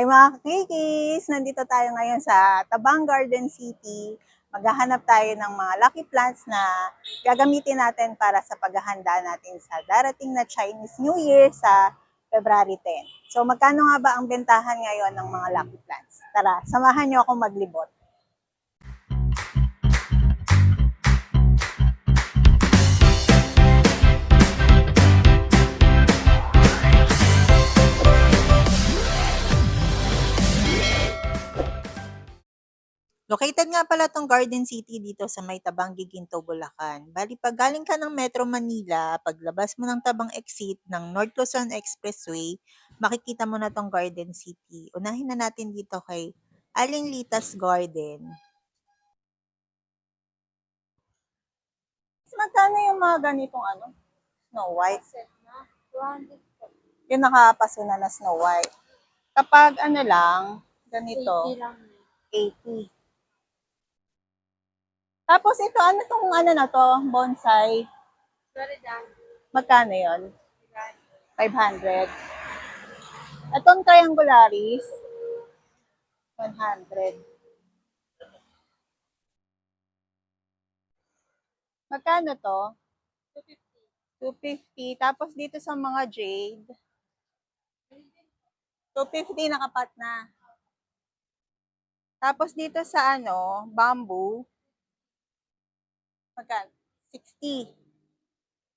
Hi mga kikis! Nandito tayo ngayon sa Tabang Garden City. Maghahanap tayo ng mga lucky plants na gagamitin natin para sa paghahanda natin sa darating na Chinese New Year sa February 10. So magkano nga ba ang bentahan ngayon ng mga lucky plants? Tara, samahan niyo ako maglibot. Located nga pala tong Garden City dito sa may Tabang Giginto, Bulacan. Bali, pag galing ka ng Metro Manila, paglabas mo ng Tabang Exit ng North Luzon Expressway, makikita mo na tong Garden City. Unahin na natin dito kay Aling Litas Garden. Magkano yung mga ganitong ano? Snow White? Yung nakapaso na na Snow White. Kapag ano lang, ganito, 80. Tapos ito, ano tong ano na to? Bonsai. Magkano yon? 500. Itong triangularis, 100. Magkano to? 250. Tapos dito sa mga jade, 250 nakapat na. Tapos dito sa ano, bamboo, magkano? 60.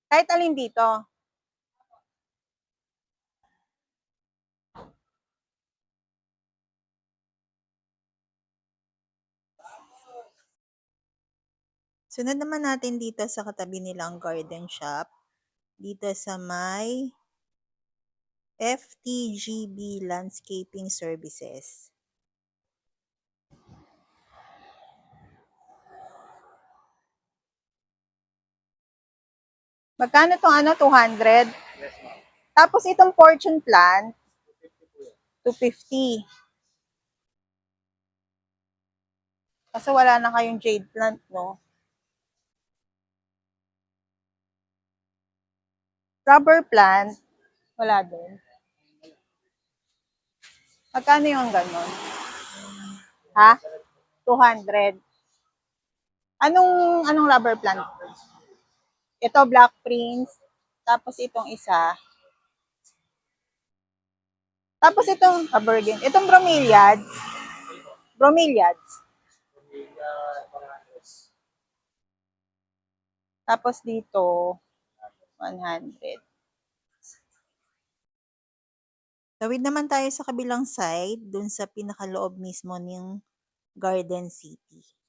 Kahit alin dito. Sunod naman natin dito sa katabi nilang garden shop. Dito sa may FTGB Landscaping Services. Magkano tong ano? 200? Tapos itong fortune plant, 250. Kasi wala na kayong jade plant, no? Rubber plant, wala din. Magkano yung ganon? Ha? 200. Anong anong rubber plant? Ito Black Prince, tapos itong isa. Tapos itong Abergin. Itong bromeliads. Bromeliads. Tapos dito, 100. Tawid naman tayo sa kabilang side, dun sa pinakaloob mismo ng Garden City.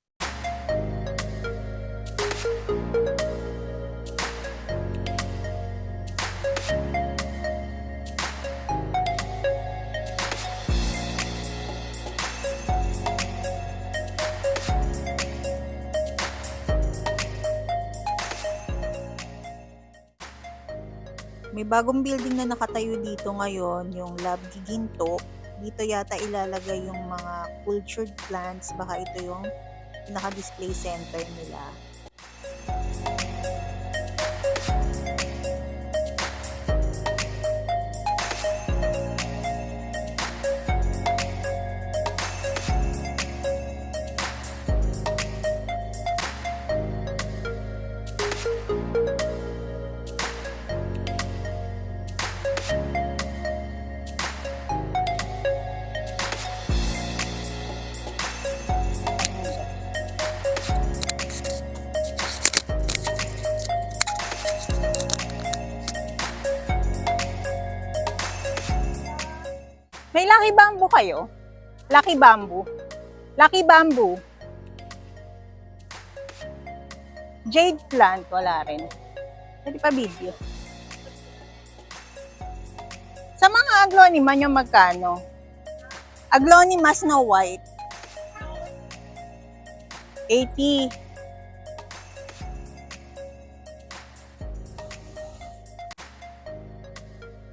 May bagong building na nakatayo dito ngayon, yung Lab Giginto. Dito yata ilalagay yung mga cultured plants. Baka ito yung naka-display center nila. Lucky Bamboo kayo? Lucky Bamboo? Lucky Bamboo? Jade plant, wala rin. Pwede pa video. Sa mga aglonema nyo magkano? Aglonema Snow White. 80.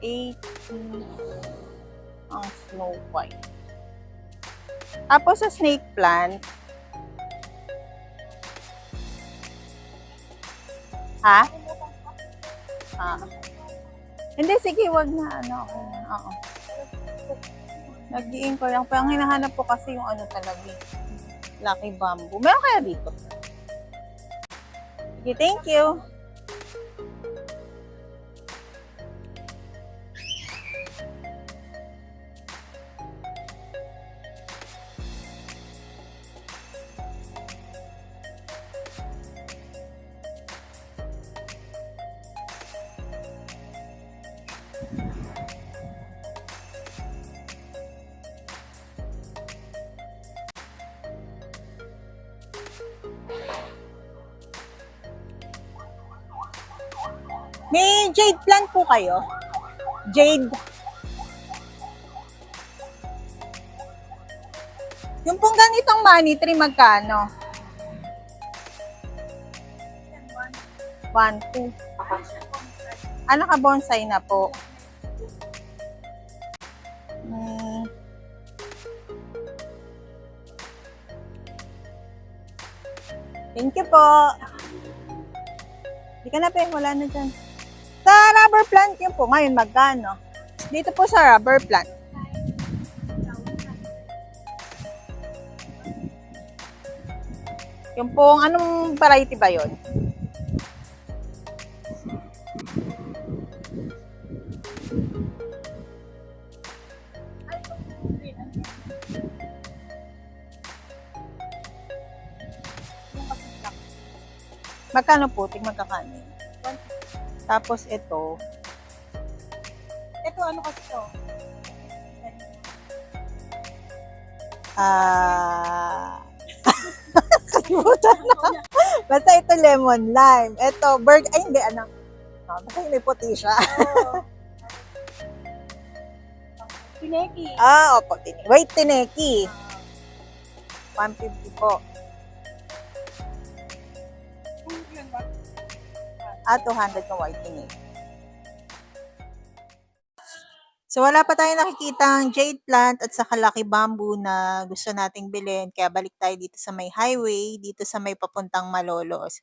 Eighty ang Snow White. Tapos sa snake plant, ha? Ah. Hindi, sige, wag na. Ano. Oo. Nag-iin ko lang. Pero ang hinahanap ko kasi yung ano talaga. Lucky bamboo. Meron kaya dito? Okay, thank you. May jade plant po kayo? Jade. Yung pong ganitong money tree, magkano? One, two. Ah, naka-bonsai na po. Hmm. Thank you po. Hindi ka na pe, wala na dyan. Sa rubber plant yun po, ngayon magkano? Dito po sa rubber plant. Yung pong, anong variety ba yon? Magkano po? Ting magkakano yun? Tapos ito, Ito, ano kasi to? ah, kalimutan na. Basta ito lemon lime. Ito, bird, ay hindi, ano. Ah, basta hindi puti siya. Pineki. Ah, opo. Tin- Wait, tineki. 150 po. Ah, 200 ng white tineki. So, wala pa tayong nakikitang jade plant at saka lucky bamboo na gusto nating bilhin. Kaya balik tayo dito sa may highway, dito sa may papuntang Malolos.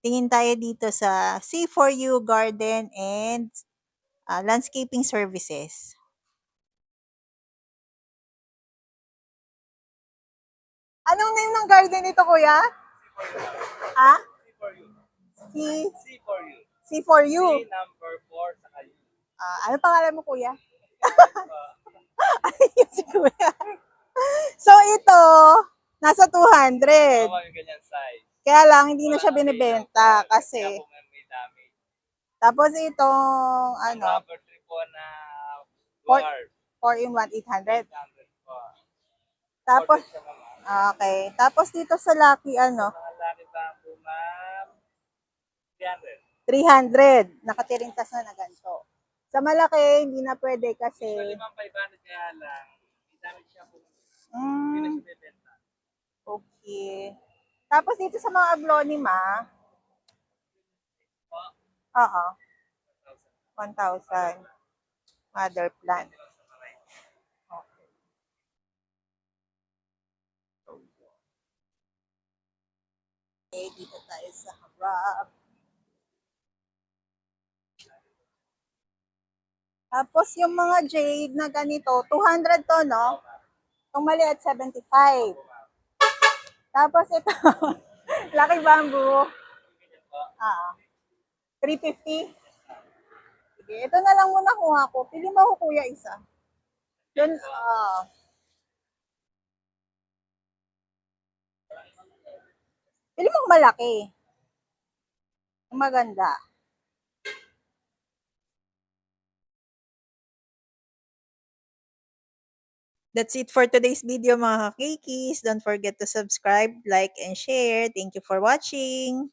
Tingin tayo dito sa C4U Garden and ah, Landscaping Services. Anong name ng garden nito, kuya? Ha? C, C for you. C4U. C number 4 sa kayo. Ah, ano pangalan mo, kuya? Ayun si kuya. So, ito, nasa 200. Tama yung ganyan size. Kaya lang, hindi na siya binibenta kasi. Tapos itong, ano, rubber tree po na dwarf. 4 in 1, 800. 800 po. Tapos, okay. Tapos dito sa Lucky, ano, Mga laki bamboo, ma'am. 300. 300. Nakatiring tas na na ganito. Sa malaki, hindi na pwede kasi, Usually, ma'am, 500 kaya lang. Damage siya po. Hindi mm, okay. Tapos dito sa mga aglonema, Po, oo, 1,000. 1,000. Mother plant. Hindi sa variety. Okay, dito tayo sa harap. Tapos yung mga jade na ganito, 200 to, no? Itong maliit, 75. Tapos ito, Lucky Bamboo. Ah, 350. Sige, ito na lang muna kuha ko. Pili mo kuya isa. Yun, ah. Pili mo malaki. Maganda. That's it for today's video mga kakikis. Don't forget to subscribe, like, and share. Thank you for watching.